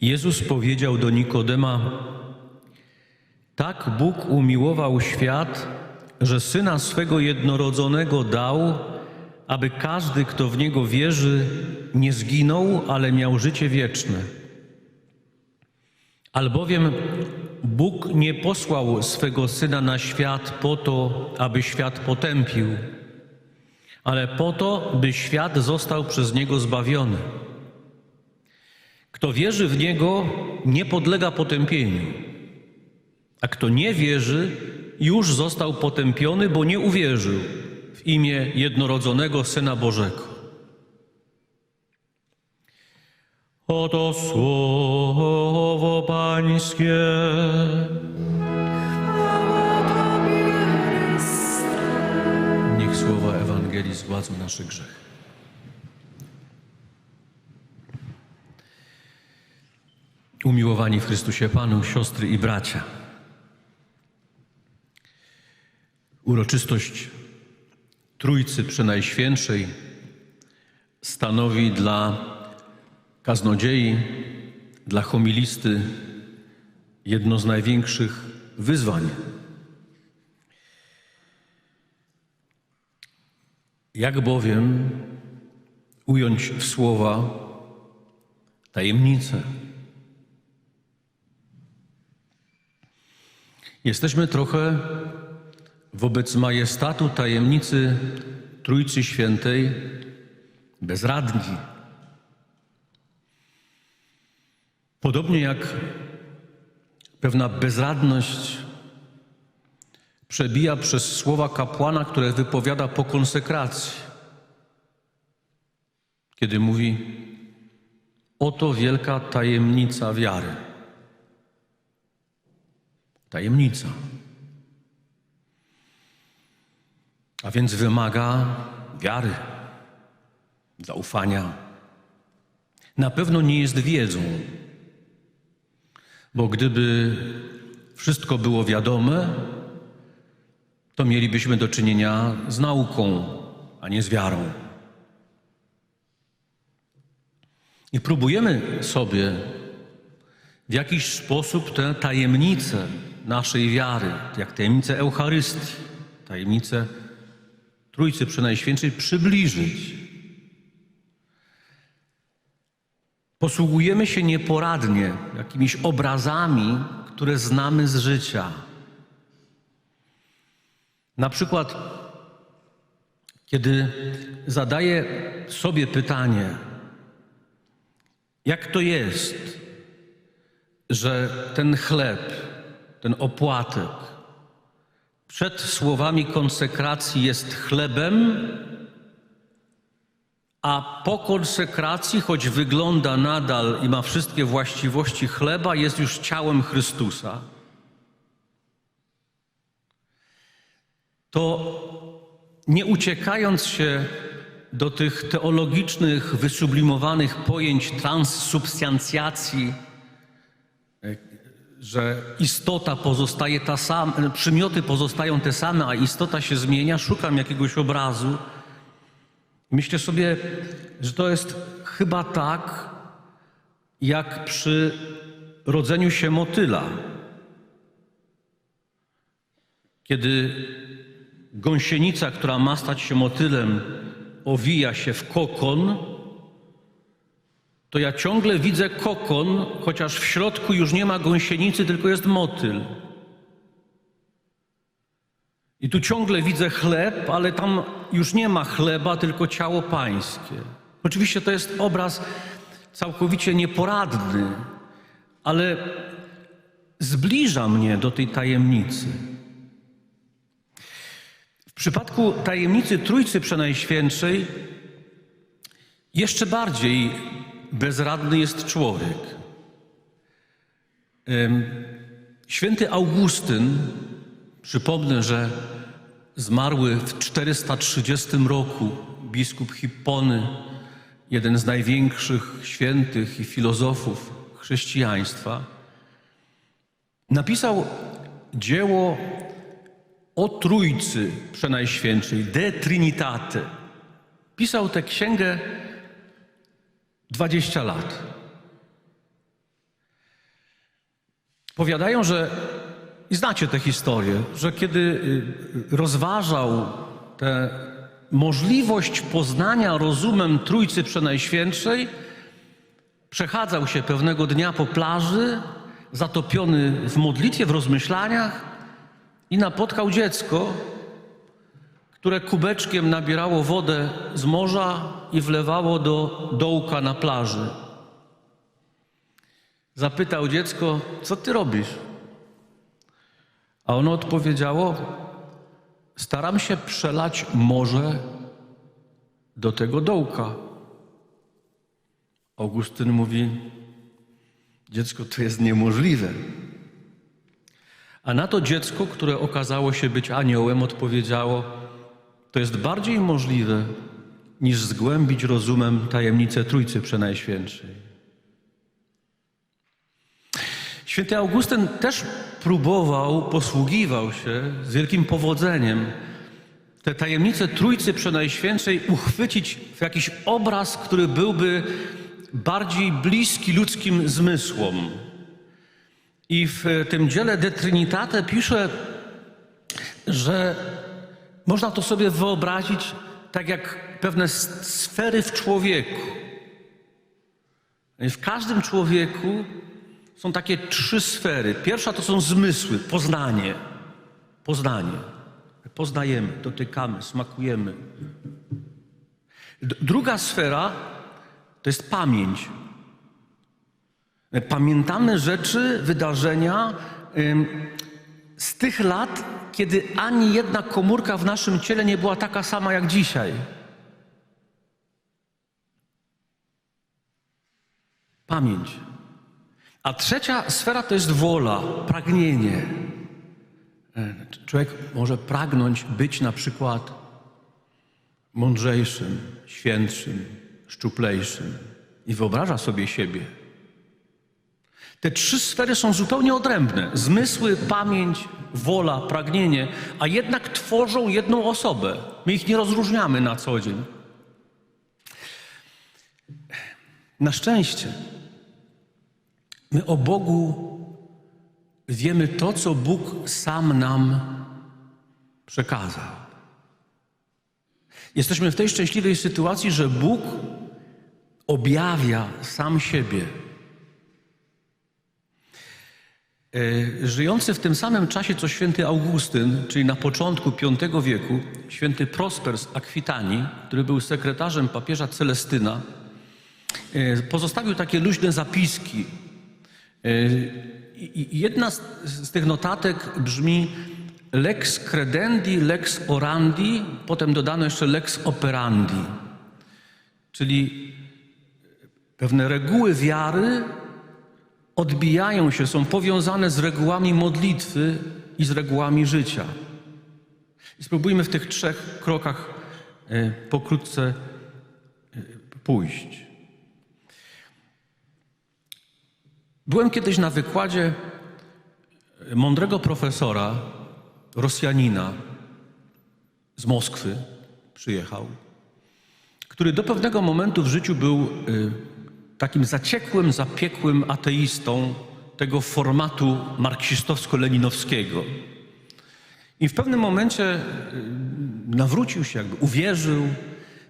Jezus powiedział do Nikodema: Tak Bóg umiłował świat, że syna swego jednorodzonego dał, aby każdy, kto w niego wierzy, nie zginął, ale miał życie wieczne. Albowiem Bóg nie posłał swego syna na świat po to, aby świat potępił, ale po to, by świat został przez niego zbawiony. Kto wierzy w niego, nie podlega potępieniu, a kto nie wierzy, już został potępiony, bo nie uwierzył w imię jednorodzonego Syna Bożego. Oto słowo Pańskie. Niech słowa Ewangelii zgładzą nasze grzechy. Umiłowani w Chrystusie Panu, siostry i bracia. Uroczystość Trójcy Przenajświętszej stanowi dla kaznodziei, dla homilisty jedno z największych wyzwań. Jak bowiem ująć w słowa tajemnicę? Jesteśmy trochę wobec majestatu tajemnicy Trójcy Świętej bezradni. Podobnie jak pewna bezradność przebija przez słowa kapłana, które wypowiada po konsekracji, kiedy mówi: Oto wielka tajemnica wiary. Tajemnica. A więc wymaga wiary, zaufania. Na pewno nie jest wiedzą, bo gdyby wszystko było wiadome, to mielibyśmy do czynienia z nauką, a nie z wiarą. I próbujemy sobie w jakiś sposób tę tajemnicę naszej wiary, jak tajemnicę Eucharystii, tajemnicę Trójcy Przenajświętszej przybliżyć. Posługujemy się nieporadnie jakimiś obrazami, które znamy z życia. Na przykład, kiedy zadaję sobie pytanie, jak to jest, że ten chleb, ten opłatek. Przed słowami konsekracji jest chlebem, a po konsekracji, choć wygląda nadal i ma wszystkie właściwości chleba, jest już ciałem Chrystusa, to nie uciekając się do tych teologicznych, wysublimowanych pojęć transsubstancjacji, że istota pozostaje ta sama, przymioty pozostają te same, a istota się zmienia, szukam jakiegoś obrazu. Myślę sobie, że to jest chyba tak, jak przy rodzeniu się motyla. Kiedy gąsienica, która ma stać się motylem, owija się w kokon, to ja ciągle widzę kokon, chociaż w środku już nie ma gąsienicy, tylko jest motyl. I tu ciągle widzę chleb, ale tam już nie ma chleba, tylko ciało pańskie. Oczywiście to jest obraz całkowicie nieporadny, ale zbliża mnie do tej tajemnicy. W przypadku tajemnicy Trójcy Przenajświętszej jeszcze bardziej bezradny jest człowiek. Święty Augustyn, przypomnę, że zmarły w 430 roku biskup Hippony, jeden z największych świętych i filozofów chrześcijaństwa, napisał dzieło o Trójcy Przenajświętszej, De Trinitate. Pisał tę księgę 20 lat. Powiadają, że, i znacie tę historię, że kiedy y, rozważał tę możliwość poznania rozumem Trójcy Przenajświętszej, przechadzał się pewnego dnia po plaży, zatopiony w modlitwie, w rozmyślaniach i napotkał dziecko, które kubeczkiem nabierało wodę z morza i wlewało do dołka na plaży. Zapytał dziecko, co ty robisz? A ono odpowiedziało, staram się przelać morze do tego dołka. Augustyn mówi, dziecko, to jest niemożliwe. A na to dziecko, które okazało się być aniołem, odpowiedziało, to jest bardziej możliwe, niż zgłębić rozumem tajemnicę Trójcy Przenajświętszej. Święty Augustyn też próbował, posługiwał się z wielkim powodzeniem te tajemnice Trójcy Przenajświętszej uchwycić w jakiś obraz, który byłby bardziej bliski ludzkim zmysłom. I w tym dziele De Trinitate pisze, że można to sobie wyobrazić tak jak pewne sfery w człowieku. W każdym człowieku są takie trzy sfery. Pierwsza to są zmysły, poznanie. Poznanie. Poznajemy, dotykamy, smakujemy. Druga sfera to jest pamięć. Pamiętamy rzeczy, wydarzenia z tych lat, kiedy ani jedna komórka w naszym ciele nie była taka sama jak dzisiaj. Pamięć. A trzecia sfera to jest wola, pragnienie. E, Człowiek może pragnąć być na przykład mądrzejszym, świętszym, szczuplejszym i wyobraża sobie siebie. Te trzy sfery są zupełnie odrębne: zmysły, pamięć, wola, pragnienie, a jednak tworzą jedną osobę. My ich nie rozróżniamy na co dzień. Na szczęście My o Bogu wiemy to, co Bóg sam nam przekazał. Jesteśmy w tej szczęśliwej sytuacji, że Bóg objawia sam siebie. Żyjący w tym samym czasie co święty Augustyn, czyli na początku V wieku, święty Prosper z Akwitanii, który był sekretarzem papieża Celestyna, e, pozostawił takie luźne zapiski i jedna z tych notatek brzmi lex credendi, lex orandi, potem dodano jeszcze lex operandi. Czyli pewne reguły wiary odbijają się, są powiązane z regułami modlitwy i z regułami życia. I spróbujmy w tych trzech krokach e, pokrótce e, pójść. Byłem kiedyś na wykładzie mądrego profesora, Rosjanina z Moskwy, przyjechał, który do pewnego momentu w życiu był takim zaciekłym, zapiekłym ateistą tego formatu marksistowsko-leninowskiego. I w pewnym momencie y, nawrócił się, jakby uwierzył,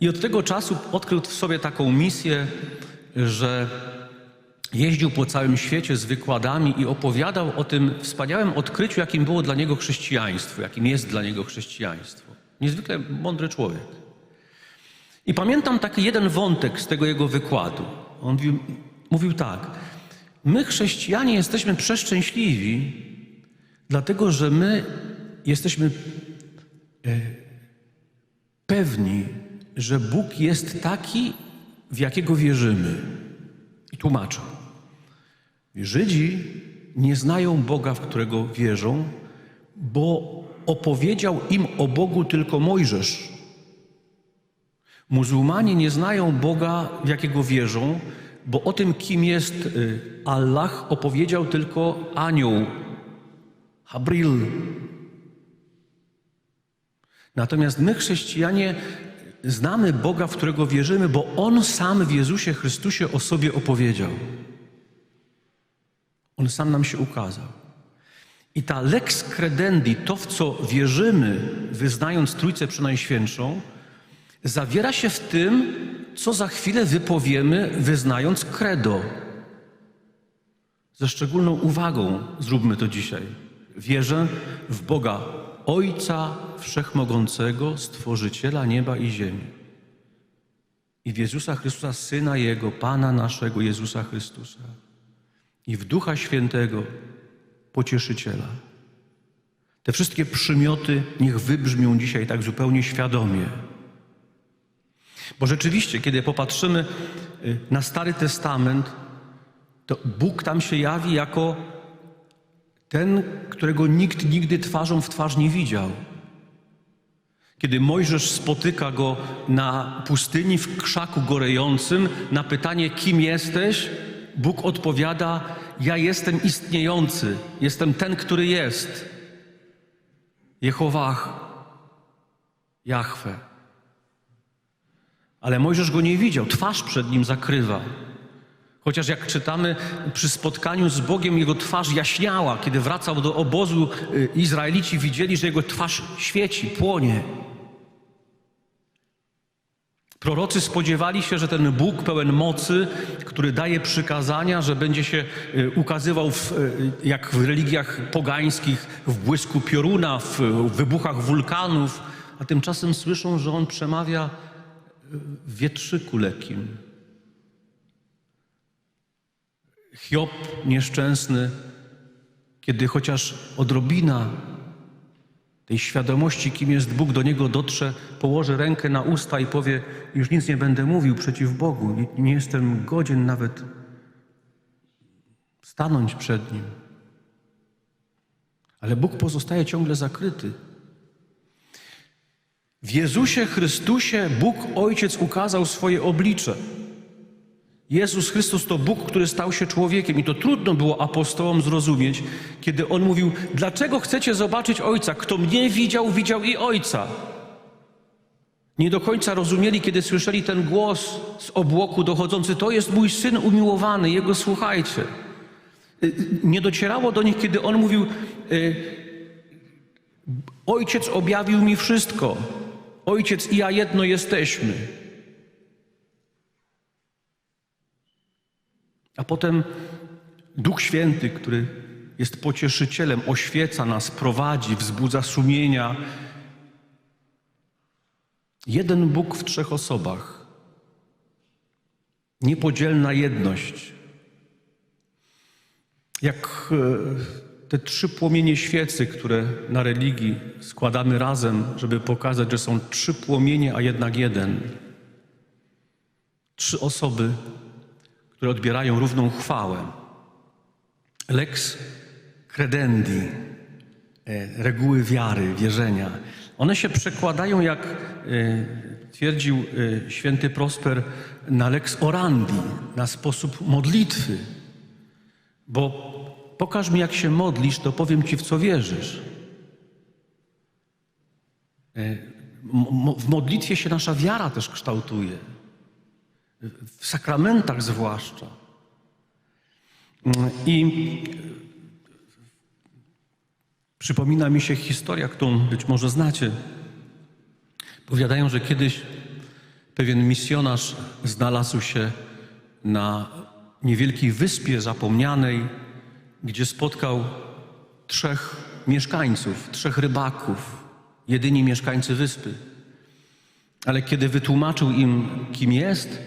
i od tego czasu odkrył w sobie taką misję, że jeździł po całym świecie z wykładami i opowiadał o tym wspaniałym odkryciu, jakim było dla niego chrześcijaństwo, jakim jest dla niego chrześcijaństwo. Niezwykle mądry człowiek. I pamiętam taki jeden wątek z tego jego wykładu. On mówił, mówił tak: My, chrześcijanie, jesteśmy przeszczęśliwi, dlatego że my jesteśmy e, pewni, że Bóg jest taki, w jakiego wierzymy. I tłumaczył. Żydzi nie znają Boga, w którego wierzą, bo opowiedział im o Bogu tylko Mojżesz. Muzułmanie nie znają Boga, w jakiego wierzą, bo o tym, kim jest y, Allah, opowiedział tylko anioł, Habril. Natomiast my, chrześcijanie, znamy Boga, w którego wierzymy, bo On sam w Jezusie Chrystusie o sobie opowiedział. On sam nam się ukazał. I ta lex credendi, to w co wierzymy, wyznając Trójcę Przenajświętszą, zawiera się w tym, co za chwilę wypowiemy, wyznając credo. Ze szczególną uwagą zróbmy to dzisiaj. Wierzę w Boga Ojca Wszechmogącego, Stworzyciela nieba i ziemi. I w Jezusa Chrystusa, Syna Jego, Pana naszego Jezusa Chrystusa. I w Ducha Świętego, Pocieszyciela. Te wszystkie przymioty niech wybrzmią dzisiaj tak zupełnie świadomie. Bo rzeczywiście, kiedy popatrzymy y, na Stary Testament, to Bóg tam się jawi jako ten, którego nikt nigdy twarzą w twarz nie widział. Kiedy Mojżesz spotyka go na pustyni w krzaku gorejącym, na pytanie, kim jesteś, Bóg odpowiada: Ja jestem istniejący, jestem ten, który jest. Jehowach, Jahwe. Ale Mojżesz go nie widział, twarz przed nim zakrywa. Chociaż jak czytamy przy spotkaniu z Bogiem, jego twarz jaśniała. Kiedy wracał do obozu, y, Izraelici widzieli, że jego twarz świeci, płonie. Prorocy spodziewali się, że ten Bóg pełen mocy, który daje przykazania, że będzie się y, ukazywał w, y, jak w religiach pogańskich w błysku pioruna, w wybuchach wulkanów, a tymczasem słyszą, że on przemawia wietrzyku lekkim. Hiob nieszczęsny, kiedy chociaż odrobina tej świadomości, kim jest Bóg, do niego dotrze, położy rękę na usta i powie: Już nic nie będę mówił przeciw Bogu, nie, nie jestem godzien nawet stanąć przed nim. Ale Bóg pozostaje ciągle zakryty. W Jezusie Chrystusie Bóg Ojciec ukazał swoje oblicze. Jezus Chrystus to Bóg, który stał się człowiekiem i to trudno było apostołom zrozumieć, kiedy On mówił, dlaczego chcecie zobaczyć Ojca? Kto mnie widział, widział i Ojca. Nie do końca rozumieli, kiedy słyszeli ten głos z obłoku dochodzący, to jest mój Syn umiłowany, Jego słuchajcie. Nie docierało do nich, kiedy On mówił, y, Ojciec objawił mi wszystko. Ojciec i ja jedno jesteśmy. A potem Duch Święty, który jest pocieszycielem, oświeca nas, prowadzi, wzbudza sumienia. Jeden Bóg w trzech osobach. Niepodzielna jedność. Jak e, te trzy płomienie świecy, które na religii składamy razem, żeby pokazać, że są trzy płomienie, a jednak jeden. Trzy osoby które odbierają równą chwałę. Lex credendi, e, reguły wiary, wierzenia. One się przekładają, jak e, twierdził e, święty Prosper, na lex orandi, na sposób modlitwy. Bo pokaż mi, jak się modlisz, to powiem ci, w co wierzysz. W modlitwie się nasza wiara też kształtuje w sakramentach zwłaszcza. I przypomina mi się historia, którą być może znacie. Powiadają, że kiedyś pewien misjonarz znalazł się na niewielkiej wyspie zapomnianej, gdzie spotkał trzech mieszkańców, trzech rybaków, jedyni mieszkańcy wyspy. Ale kiedy wytłumaczył im, kim jest,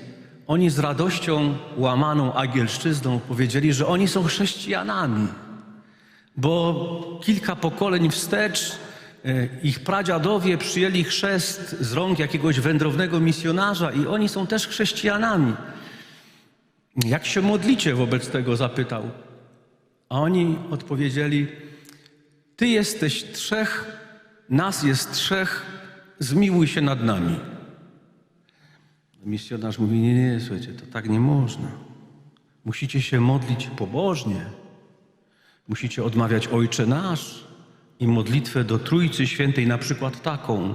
oni z radością łamaną agielszczyzną powiedzieli, że oni są chrześcijanami, bo kilka pokoleń wstecz e, ich pradziadowie przyjęli chrzest z rąk jakiegoś wędrownego misjonarza i oni są też chrześcijanami. Jak się modlicie wobec tego? zapytał. A oni odpowiedzieli: Ty jesteś trzech, nas jest trzech, zmiłuj się nad nami. Misjonarz mówi, nie, nie, słuchajcie, to tak nie można. Musicie się modlić pobożnie. Musicie odmawiać Ojcze Nasz i modlitwę do Trójcy Świętej, na przykład taką.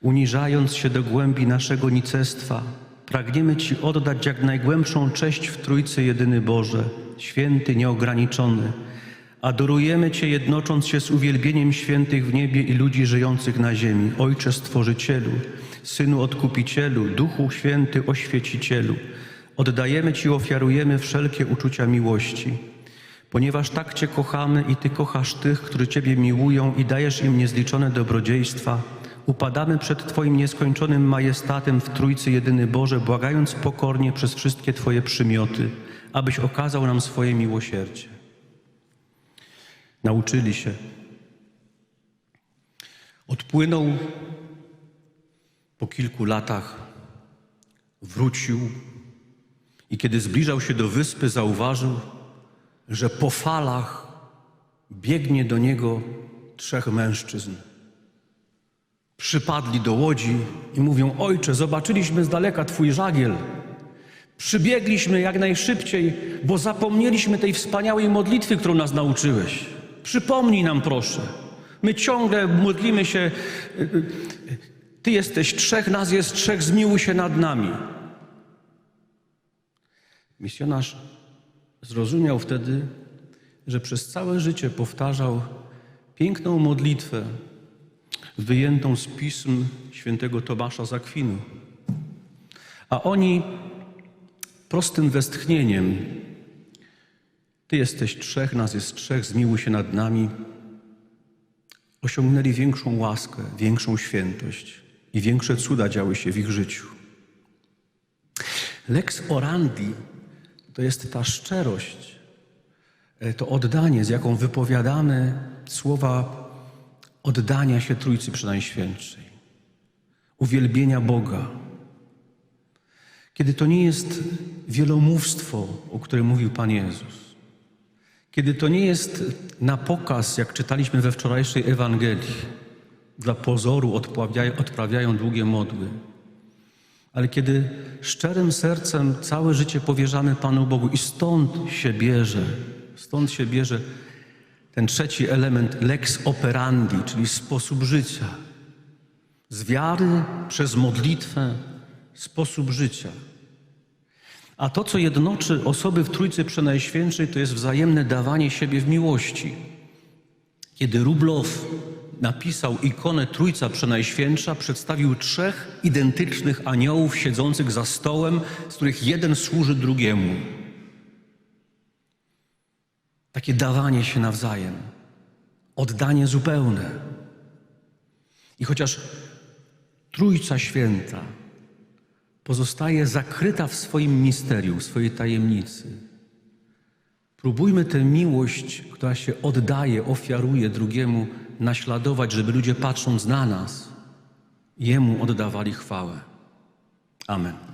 Uniżając się do głębi naszego nicestwa, pragniemy Ci oddać jak najgłębszą cześć w Trójcy Jedyny Boże, święty, nieograniczony. Adorujemy Cię, jednocząc się z uwielbieniem świętych w niebie i ludzi żyjących na ziemi. Ojcze Stworzycielu, Synu Odkupicielu, Duchu Święty Oświecicielu. Oddajemy Ci, ofiarujemy wszelkie uczucia miłości. Ponieważ tak Cię kochamy i Ty kochasz tych, którzy Ciebie miłują i dajesz im niezliczone dobrodziejstwa, upadamy przed Twoim nieskończonym majestatem w Trójcy Jedyny Boże, błagając pokornie przez wszystkie Twoje przymioty, abyś okazał nam swoje miłosierdzie. Nauczyli się. Odpłynął po kilku latach, wrócił i kiedy zbliżał się do wyspy, zauważył, że po falach biegnie do niego trzech mężczyzn. Przypadli do łodzi i mówią: Ojcze, zobaczyliśmy z daleka Twój żagiel. Przybiegliśmy jak najszybciej, bo zapomnieliśmy tej wspaniałej modlitwy, którą nas nauczyłeś. Przypomnij nam, proszę. My ciągle modlimy się. y, y, Ty jesteś trzech, nas jest trzech, zmiłuj się nad nami. Misjonarz zrozumiał wtedy, że przez całe życie powtarzał piękną modlitwę wyjętą z pism świętego Tomasza z Akwinu. A oni prostym westchnieniem Ty jesteś trzech, nas jest trzech, zmiłuj się nad nami, osiągnęli większą łaskę, większą świętość i większe cuda działy się w ich życiu. Lex orandi to jest ta szczerość, e, to oddanie, z jaką wypowiadamy słowa oddania się Trójcy Przenajświętszej, uwielbienia Boga. Kiedy to nie jest wielomówstwo, o którym mówił Pan Jezus, kiedy to nie jest na pokaz, jak czytaliśmy we wczorajszej Ewangelii, dla pozoru odprawiają, odprawiają długie modły, ale kiedy szczerym sercem całe życie powierzamy Panu Bogu i stąd się bierze, stąd się bierze ten trzeci element lex operandi, czyli sposób życia. Z wiary przez modlitwę, sposób życia. A to, co jednoczy osoby w Trójcy Przenajświętszej, to jest wzajemne dawanie siebie w miłości. Kiedy Rublow napisał ikonę Trójca Przenajświętsza, przedstawił trzech identycznych aniołów siedzących za stołem, z których jeden służy drugiemu. Takie dawanie się nawzajem, oddanie zupełne. I chociaż Trójca Święta pozostaje zakryta w swoim misterium, w swojej tajemnicy, próbujmy tę miłość, która się oddaje, ofiaruje drugiemu, naśladować, żeby ludzie patrząc na nas, Jemu oddawali chwałę. Amen.